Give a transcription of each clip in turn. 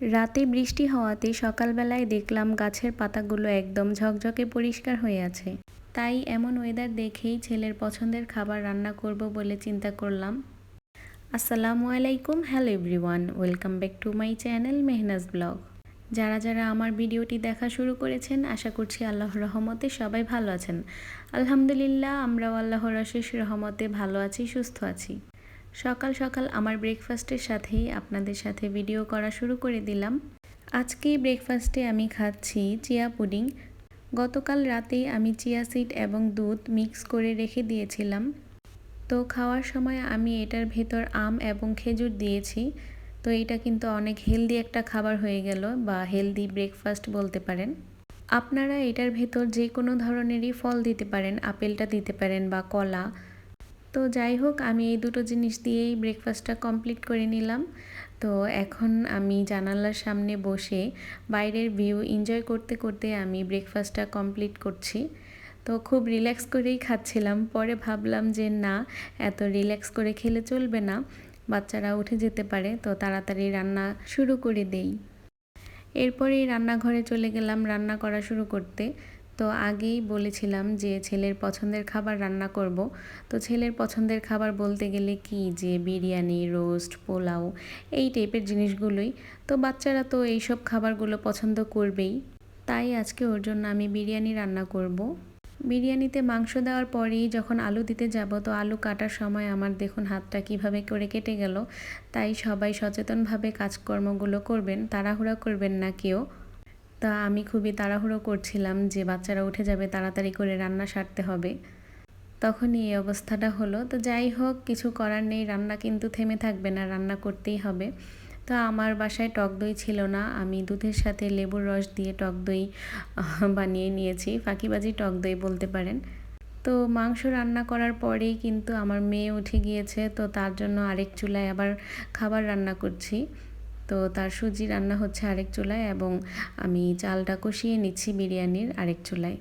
রাতে বৃষ্টি হওয়াতে সকালবেলায় দেখলাম গাছের পাতাগুলো একদম ঝকঝকে পরিষ্কার হয়ে আছে। তাই এমন ওয়েদার দেখেই ছেলের পছন্দের খাবার রান্না করব বলে চিন্তা করলাম। আসসালামু আলাইকুম hello everyone welcome back to my channel Mehnaz vlog যারা যারা আমার ভিডিওটি দেখা শুরু করেছেন, আশা করছি আল্লাহর রহমতে সবাই ভালো আছেন। আলহামদুলিল্লাহ, আমরাও আল্লাহর অশেষ রহমতে ভালো আছি, সুস্থ আছি। সকাল সকাল আমার ব্রেকফাস্টের সাথেই আপনাদের সাথে ভিডিও করা শুরু করে দিলাম। আজকে ব্রেকফাস্টে আমি খাচ্ছি চিয়া পুডিং। গতকাল রাতেই আমি চিয়া সিড এবং দুধ মিক্স করে রেখে দিয়েছিলাম। তো খাওয়ার সময় আমি এটার ভেতর আম এবং খেজুর দিয়েছি। তো এটা কিন্তু অনেক হেলদি একটা খাবার হয়ে গেল বা হেলদি ব্রেকফাস্ট বলতে পারেন। আপনারা এটার ভেতর যে কোনো ধরনেরই ফল দিতে পারেন, আপেলটা দিতে পারেন বা কলা। তো যাই হোক, আমি এই দুটো জিনিস দিয়েই ব্রেকফাস্টটা কমপ্লিট করে নিলাম। তো এখন আমি জানালার সামনে বসে বাইরের ভিউ এনজয় করতে করতে আমি ব্রেকফাস্টটা কমপ্লিট করছি। তো খুব রিল্যাক্স করেই খাচ্ছিলাম। পরে ভাবলাম যে না, এত রিল্যাক্স করে খেলে চলবে না, বাচ্চারা উঠে যেতে পারে, তো তাড়াতাড়ি রান্না শুরু করে দেই। এরপরেই রান্নাঘরে চলে গেলাম রান্না করা শুরু করতে। তো আগেই বলেছিলাম যে ছেলের পছন্দের খাবার রান্না করব। তো ছেলের পছন্দের খাবার বলতে গেলে কি? যে বিরিয়ানি, রোস্ট, পোলাও, এই টাইপের জিনিসগুলোই। তো বাচ্চারা তো এইসব খাবারগুলো পছন্দ করবেই। তাই আজকে ওর জন্য আমি বিরিয়ানি রান্না করব। বিরিয়ানিতে মাংস দেওয়ার পরেই যখন আলু দিতে যাব, তো আলু কাটার সময় আমার দেখুন হাতটা কীভাবে করে কেটে গেল। তাই সবাই সচেতনভাবে কাজকর্মগুলো করবেন, তাড়াহুড়া করবেন না কেউ। তা আমি খুবই তাড়াহুড়ো করছিলাম যে বাচ্চারা উঠে যাবে, তাড়াতাড়ি করে রান্না সারতে হবে। তখনই এই অবস্থাটা হলো। তো যাই হোক, কিছু করার নেই, রান্না কিন্তু থেমে থাকবে না, রান্না করতেই হবে। তো আমার বাসায় টক দই ছিল না, আমি দুধের সাথে লেবুর রস দিয়ে টক দই বানিয়ে নিয়েছি ফাঁকিবাজি টক দই বলতে পারেন। তো মাংস রান্না করার পরেই কিন্তু আমার মেয়ে উঠে গিয়েছে, তো তার জন্য আরেক চুলায় আবার খাবার রান্না করছি। তো তার সুজি রান্না হচ্ছে আরেক চুলায় এবং আমি চালটা কষিয়ে নিচ্ছি বিরিয়ানির আরেক চুলায়।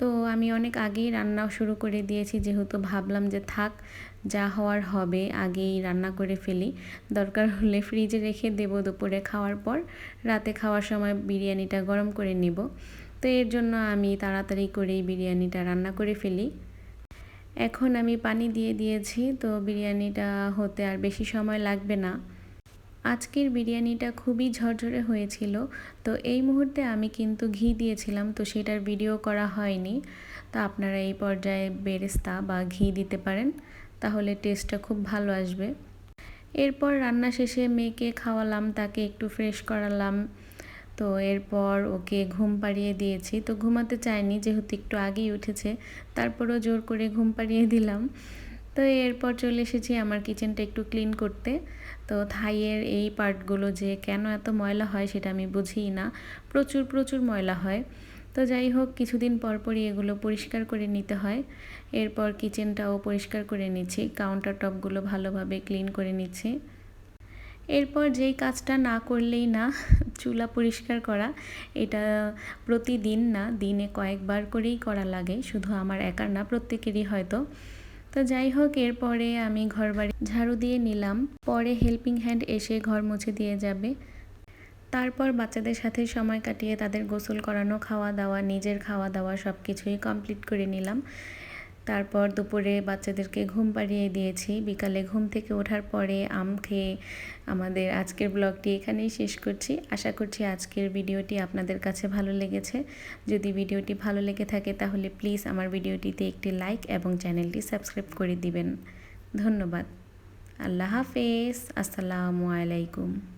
তো আমি অনেক আগেই রান্না শুরু করে দিয়েছি, যেহেতু ভাবলাম যে থাক, যা হওয়ার হবে আগেই রান্না করে ফেলি। দরকার হলে ফ্রিজে রেখে দেবো দুপুরে খাওয়ার পর, রাতে খাওয়ার সময় বিরিয়ানিটা গরম করে নেব। তো এর জন্য আমি তাড়াতাড়ি করেই বিরিয়ানিটা রান্না করে ফেলি। এখন আমি পানি দিয়ে দিয়েছি, তো বিরিয়ানিটা হতে আর বেশি সময় লাগবে না। আজকের বিরিয়ানিটা খুবই ঝরঝরে হয়েছিল, তো এই মুহূর্তে আমি কিন্তু ঘি দিয়েছিলাম, তো সেটার ভিডিও করা হয়নি। তো আপনারা এই পর্যায়ে বেরেস্তা বা ঘি দিতে পারেন, তাহলে টেস্টটা খুব ভালো আসবে। এরপর রান্না শেষে মেয়েকে খাওয়ালাম, তাকে একটু ফ্রেশ করালাম, তো এরপর ওকে ঘুম পাড়িয়ে দিয়েছি, তো ঘুমাতে চায়নি, যেহেতু একটু আগেই উঠেছে, তারপরও জোর করে ঘুম পাড়িয়ে দিলাম। তো এরপর চলে এসেছি আমার কিচেনটা একটু ক্লিন করতে। তো থাইয়ের এই পার্টগুলো যে কেন এত ময়লা হয় সেটা আমি বুঝিই না। প্রচুর প্রচুর ময়লা হয়। তো যাই হোক, কিছুদিন পরপরই এগুলো পরিষ্কার করে নিতে হয়। এরপর কিচেনটাও পরিষ্কার করে নিচ্ছি। কাউন্টার টপগুলো ভালোভাবে ক্লিন করে নিচ্ছি। এরপর যেই কাজটা না করলেই না, চুলা পরিষ্কার করা, এটা প্রতিদিন না, দিনে কয়েকবার করেই করা লাগে। শুধু আমার একার না, প্রত্যেকেরই হয়তো। তো যাই হোক, এরপরে আমি ঘর বাড়ি ঝাড়ু দিয়ে নিলাম। পরে হেল্পিং হ্যান্ড এসে ঘর মুছে দিয়ে যাবে। তারপর বাচ্চাদের সাথে সময় কাটিয়ে তাদের গোসল করানো, খাওয়া দাওয়া, নিজের খাওয়া দাওয়া সব কিছুই কমপ্লিট করে নিলাম। তারপর দুপুরে বাচ্চাদেরকে ঘুম পাড়িয়ে দিয়েছি। বিকালে ঘুম থেকে ওঠার পরে আম খেয়ে আমাদের আজকের ব্লগটি এখানেই শেষ করছি। আশা করছি আজকের ভিডিওটি আপনাদের কাছে ভালো লেগেছে। যদি ভিডিওটি ভালো লেগে থাকে তাহলে প্লিজ আমার ভিডিওটিতে একটি লাইক এবং চ্যানেলটি সাবস্ক্রাইব করে দিবেন। ধন্যবাদ। আল্লাহ হাফেজ। আসসালামু আলাইকুম।